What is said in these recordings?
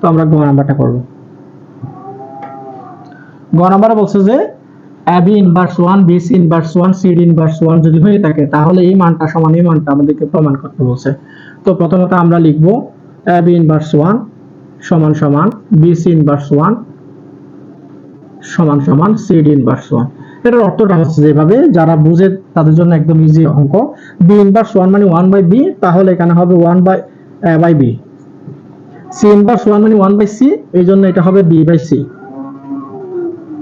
তো আমরা গ নাম্বারটা করব। গ নাম্বারে বলছে যে AB inverse one BC inverse one CD inverse one যদি হয়ে থাকে, তাহলে এই মানটা সমান, এই মানটা আমাদেরকে প্রমাণ করতে বলছে। তো প্রথমত আমরা লিখব এবি ইনভার্স ওয়ান সমান সমান বিসি ইনভার্স ওয়ান সমান সমান সিডি ইনভার্স ওয়ান এটার অর্থটা হচ্ছে যেভাবে যারা বুঝে তাদের জন্য একদম ইজি অঙ্ক। বি ইনভার্স ওয়ান মানে ওয়ান বাই বি তাহলে এখানে হবে one by by B C inverse one মানে ওয়ান বাই সি এই জন্য এটা হবে B by C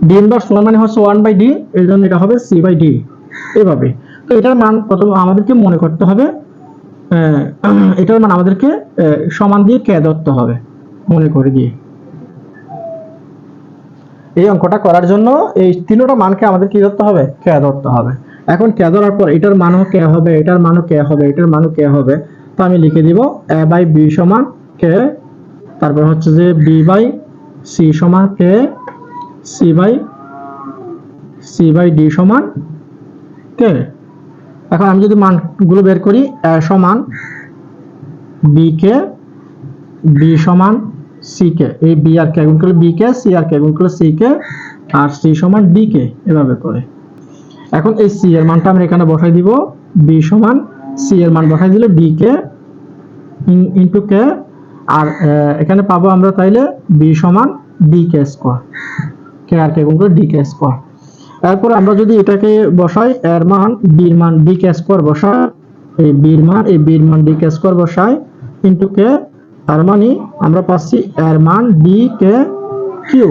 D inverse one মানে হচ্ছে ওয়ান বাই ডি এই জন্য এটা হবে সি বাই ডি এভাবে। তো এটার মান প্রথম আমাদেরকে মনে করতে হবে এটার মান আমাদেরকে সমান দিয়ে কে ধরতে হবে, মনে করে দিয়ে। এই অঙ্কটা করার জন্য এই তিনটা মানকে আমাদের কি ধরতে হবে, কে ধরতে হবে। এখন কে ধরার পর এটার মানও কে হবে, এটার মানও কে হবে, এটার মানও কে হবে, তো আমি লিখে দিব এ বাই বি সমান কে তারপর হচ্ছে যে বি বাই সি সমান K C by C by D সমান কে এখন আমি যদি মানগুলো বের করি এ সমান বি কে বি সমান সি কে এই বি আর কে গুণ করলে বি কে সি আর কে গুণ করলে সি কে আর সি সমান ডি কে এভাবে করে। এখন এই সি এর মানটা আমরা এখানে বসাই দিব বি সমান সি এর মান বসাই দিলে ডি কে ইনটু কে আর এখানে পাবো আমরা তাইলে বি সমান ডি কে স্কোয়ার কে আর কে গুণ করে ডি কে স্কোয়ার তারপর আমরা যদি এটাকে বসাই, এর মান বির মান ডি কে স্কোয়ার বসাই এই বির মান, এই বির মান ডি কে স্কোয়ার বসাই ইনটু কে তার মানে আমরা পাচ্ছি এর মান D K Q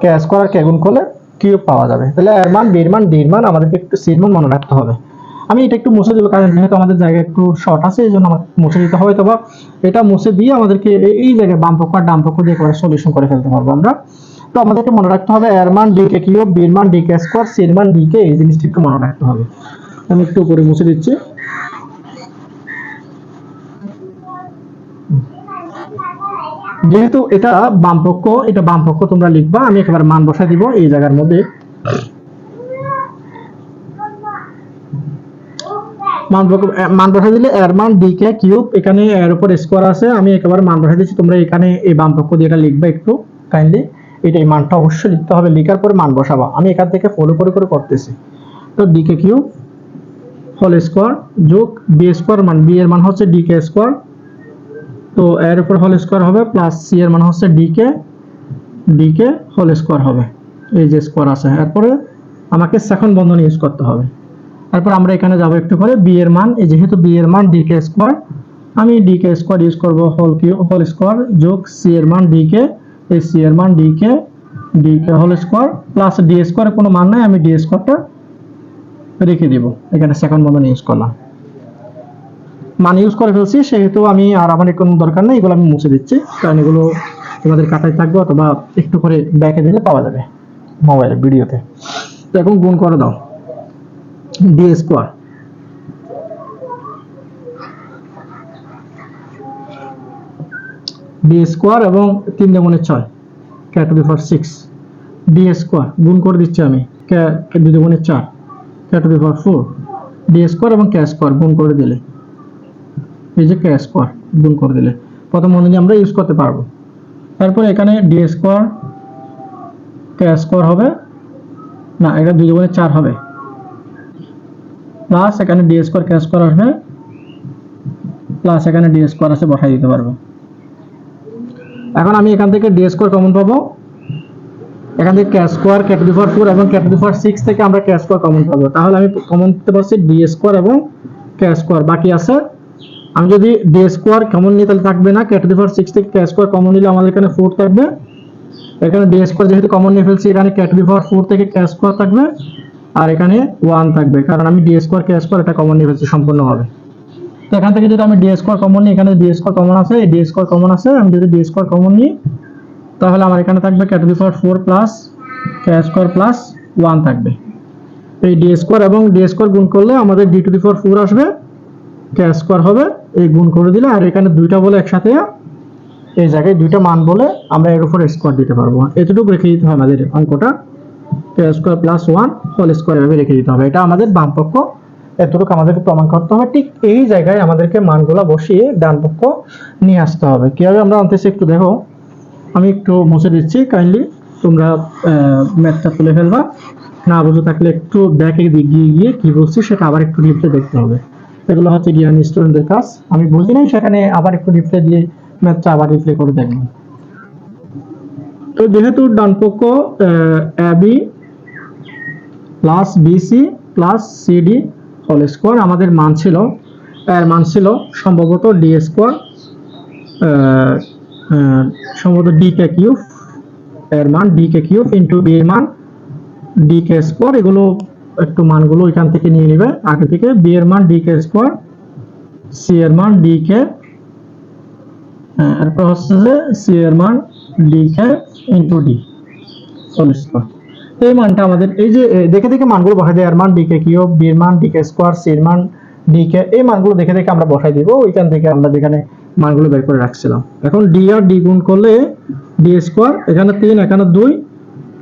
K square K গুণ করলে কিউব পাওয়া যাবে। তাহলে এর মান বির মান ডির মান, আমাদেরকে একটু সির মান মনে রাখতে হবে। আমি এটা একটু মুছে দেবো, কারণ যেহেতু আমাদের জায়গা একটু শর্ট আছে, এই জন্য আমার মুছে দিতে হবে তবে এটা মুছে দিয়ে আমাদেরকে এই- জায়গায় বাম পক্ষ আর ডান পক্ষ দিয়ে করে সলিউশন করে ফেলতে পারব আমরা। তো আমাদেরকে মনে রাখতে হবে, এর মান ডি কে কিউব বির মান ডি কে স্কোয়ার সির মান ডি কে এই জিনিসটা একটু মনে রাখতে হবে। আমি একটু উপরে মুছে দিচ্ছি। যেহেতু এটা বাম পক্ষ, এটা বাম পক্ষ তোমরা লিখবা, আমি একেবারে মান বসাই দিব, এই জায়গার মধ্যে। মান বসাই দিলে এর মান ডি কে কিউব, এখানে এর উপর স্কোয়ার আছে, আমি একেবারে মান বসাই দিচ্ছি, তোমরা এখানে এই বাম পক্ষ দিয়ে এটা লিখবে একটু কাইন্ডলি এটা এই মানটা অবশ্যই লিখতে হবে, লিখার পরে মান বসাবা, আমি এখান থেকে ফলো করে করে করতেছি। তো D K cube whole square যোগ বি স্কোয়ার মান বি এর মান হচ্ছে ডি কে স্কোয়ার তো এর উপর হোল স্কোয়ার হবে প্লাস সি এর মান হচ্ছে D K D K whole square হবে, এই যে স্কোয়ার আছে, এরপরে আমাকে সেকেন্ড বন্ধন ইউজ করতে হবে। তারপর আমরা এখানে যাব একটু করে বি এর মান, এই যেহেতু বি এর মান ডি কে স্কোয়ার আমি ডি কে স্কোয়ার ইউজ করব হোল কিউ হোল স্কোয়ার যোগ সি এর মান ডি কে এই সি এর মান D K D K whole square plus D স্কোয়ারের কোনো মান নাই, আমি ডি স্কোয়ারটা রেখে দিব। এখানে সেকেন্ড বন্ধন ইউজ করলাম। মান ইউজ করে ফেলছি, সেহেতু আমি আর আমার কোনো দরকার নেই, এগুলো আমি মুছে দিচ্ছি, কারণ এগুলো তোমাদের কাটাই থাকবে, অথবা একটু করে ব্যাকে দিলে পাওয়া যাবে মোবাইলে ভিডিওতে এখন গুণ করে দাও। D square. ডি স্কোয়ার এবং তিন দেমনে ছয়, K to the for six. D square, গুণ করে দিচ্ছি আমি, কে দুই দেমনে চার, K to the for four. D square এবং কে স্কোয়ার গুণ করে দিলে, এই যে কে স্কোয়ার, গুণ করে দিলে, প্রথম অনুযায়ী আমরা ইউজ করতে পারব। তারপর এখানে ডি স্কোয়ার, কে স্কোয়ার হবে, না, এটা দুই দুগুণে চার হবে। প্লাস এখানে ডি স্কোয়ার কে স্কোয়ার আসবে প্লাস এখানে ডি স্কোয়ার আছে বসাই দিতে পারব। এখন আমি এখান থেকে ডি স্কোয়ার কমন পাবো। এখান থেকে K square K to the four এবং K to the four six থেকে আমরা কে স্কোয়ার কমন পাবো। তাহলে আমি কমন দিতে পারছি ডি স্কোয়ার এবং কে স্কোয়ার বাকি আছে, আমি যদি ডি স্কোয়ার কমন নিই, তাহলে থাকবে না। K to the four six থেকে কে স্কোয়ার কমন নিলে আমাদের এখানে ফোর থাকবে। এখানে ডি স্কোয়ার যেহেতু কমন নিয়ে ফেলছি, এখানে কে টু ফোর থেকে কে স্কোয়ার থাকবে। আর এখানে ওয়ান থাকবে, কারণ আমি ডি স্কোয়ার কে স্কোয়ার এটা কমন নিয়ে ফেলছি সম্পূর্ণভাবে তো এখান থেকে যদি আমি ডি স্কোয়ার কমন নিই, এখানে ডি স্কোয়ার কমন আছে ডি স্কোয়ার কমন আছে, আমি যদি ডি স্কোয়ার কমন নিই, তাহলে আমার এখানে থাকবে k to the four plus k square plus one থাকবে। এই ডি স্কোয়ার এবং ডি স্কোয়ার গুণ করলে আমাদের d to the four four আসবে কে স্কোয়ার হবে, এই গুণ করে দিলে, আর এখানে দুইটা বলে একসাথে, এই জায়গায় দুইটা মান বলে আমরা এর উপর স্কোয়ার দিতে পারব। এতটুকু রেখে দিতে হয় আমাদের অঙ্কটা। Square plus one whole square এভাবে রেখে দিতে হবে। এটা আমাদের বাম পক্ষ এতটুকু আমাদেরকে প্রমাণ করতে হবে। ঠিক এই জায়গায় আমাদেরকে মানগুলো বসিয়ে ডান পক্ষ নিয়ে আসতে হবে। কীভাবে আমরা আনতেছি একটু দেখো। আমি একটু মুছে দিচ্ছি কাইন্ডলি তোমরা ম্যাথটা তুলে ফেলবা। না বুঝে থাকলে একটু ব্যাকে গিয়ে গিয়ে কি বলছি সেটা আবার একটু রিপ্লে দেখতে হবে। এগুলো হচ্ছে জ্ঞান স্টুডেন্টদের কাজ। আমি বুঝি নাই সেখানে আবার একটু রিপ্লে দিয়ে ম্যাথটা আবার রিপ্লে করে দেখব। তো যেহেতু ডান পক্ষ b plus bc plus cd whole square আমাদের মান ছিল। এর মান ছিল সম্ভবত ডি স্কোয়ার সম্ভবত ডি কে কিউব এর মান d k cube into b এর মান ডি কে স্কোয়ার এগুলো একটু মানগুলো এখান থেকে নিয়ে নেবে। আগে থেকে বি এর মান ডি কে স্কোয়ার সি এর মান ডি কে এরপর হচ্ছে সি এর মান d k into d whole এই মানটা আমাদের, এই যে দেখে দেখে মানগুলো বসাই দেয়, এর মান ডি কে কিউব বি এর মান ডি কে স্কোয়ার সি এর মান ডি কে এই মানগুলো দেখে দেখে আমরা বসাই দিব। ওইখান থেকে আমরা যেখানে মানগুলো বের করে রাখছিলাম। এখন ডি আর ডি গুণ করলে ডি স্কোয়ার এখানে তিন, এখানে দুই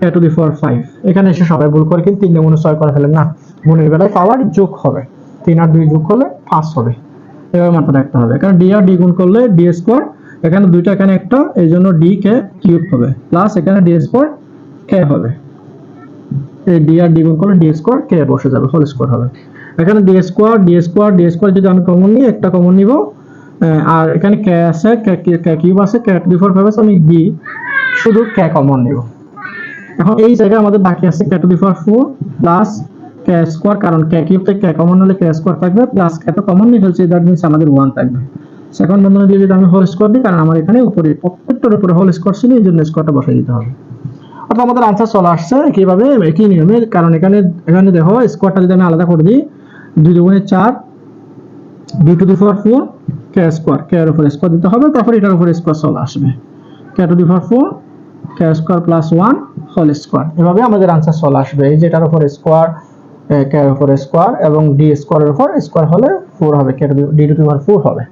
a to the four five এখানে এসে সবাই ভুল করে কিন্তু তিন গুণ ছয় করে ফেলেন না। গুণের বেলায় পাওয়ার যোগ হবে। তিন আর দুই যোগ করলে পাঁচ হবে। এভাবে মাথা রাখতে হবে। কারণ ডি আর ডি গুণ করলে ডি স্কোয়ার এখানে দুইটা এখানে একটা, এই জন্য ডি কে কিউব হবে। প্লাস এখানে ডি স্কোয়ার কে হবে। এই ডি আর ডি গুণ করলে ডি স্কোয়ার কে বসে যাবে হোল স্কোয়ার হবে। এখানে d square d square d square যদি আমি কমন নিই, একটা কমন নিব। আর এখানে কে আছে কে কিউব আছে কে টু ফোর ফাইভ আছে, আমি ডি শুধু কে কমন নিব। এখন এই জায়গায় আমাদের বাকি আছে k to the power four plus k square কারণ কে কিউব থেকে কে কমন হলে কে স্কোয়ার থাকবে প্লাস কে তো কমন নিয়ে ফেলছি দ্যাট মিনস আমাদের ওয়ান থাকবে। সেকেন্ড বন্ধনে দিয়ে যদি আমি হোল স্কোয়ার দিই, কারণ আমার এখানে উপরে, প্রত্যেকটার উপরে হোল স্কোয়ার ছিল, এই জন্য স্কোয়ারটা বসাই দিতে হবে। অর্থাৎ আমাদের আনসার চলে আসছে কীভাবে? একই নিয়মে, কারণ এখানে এখানে দেখো স্কোয়ারটা যদি আমি আলাদা করে দিই, দুই দুগুণে চার, দুই to the power four k square k এর উপরে স্কোয়ার দিতে হবে, তারপর এটার উপরে স্কোয়ার চলে আসবে। K to the power four k square plus one whole square এভাবে আমাদের আনসার চলে আসবে। এই যেটার উপর স্কোয়ার কে এর উপর স্কোয়ার এবং ডি স্কোয়ারের উপর স্কোয়ার হলে ফোর হবে k d to the power four হবে।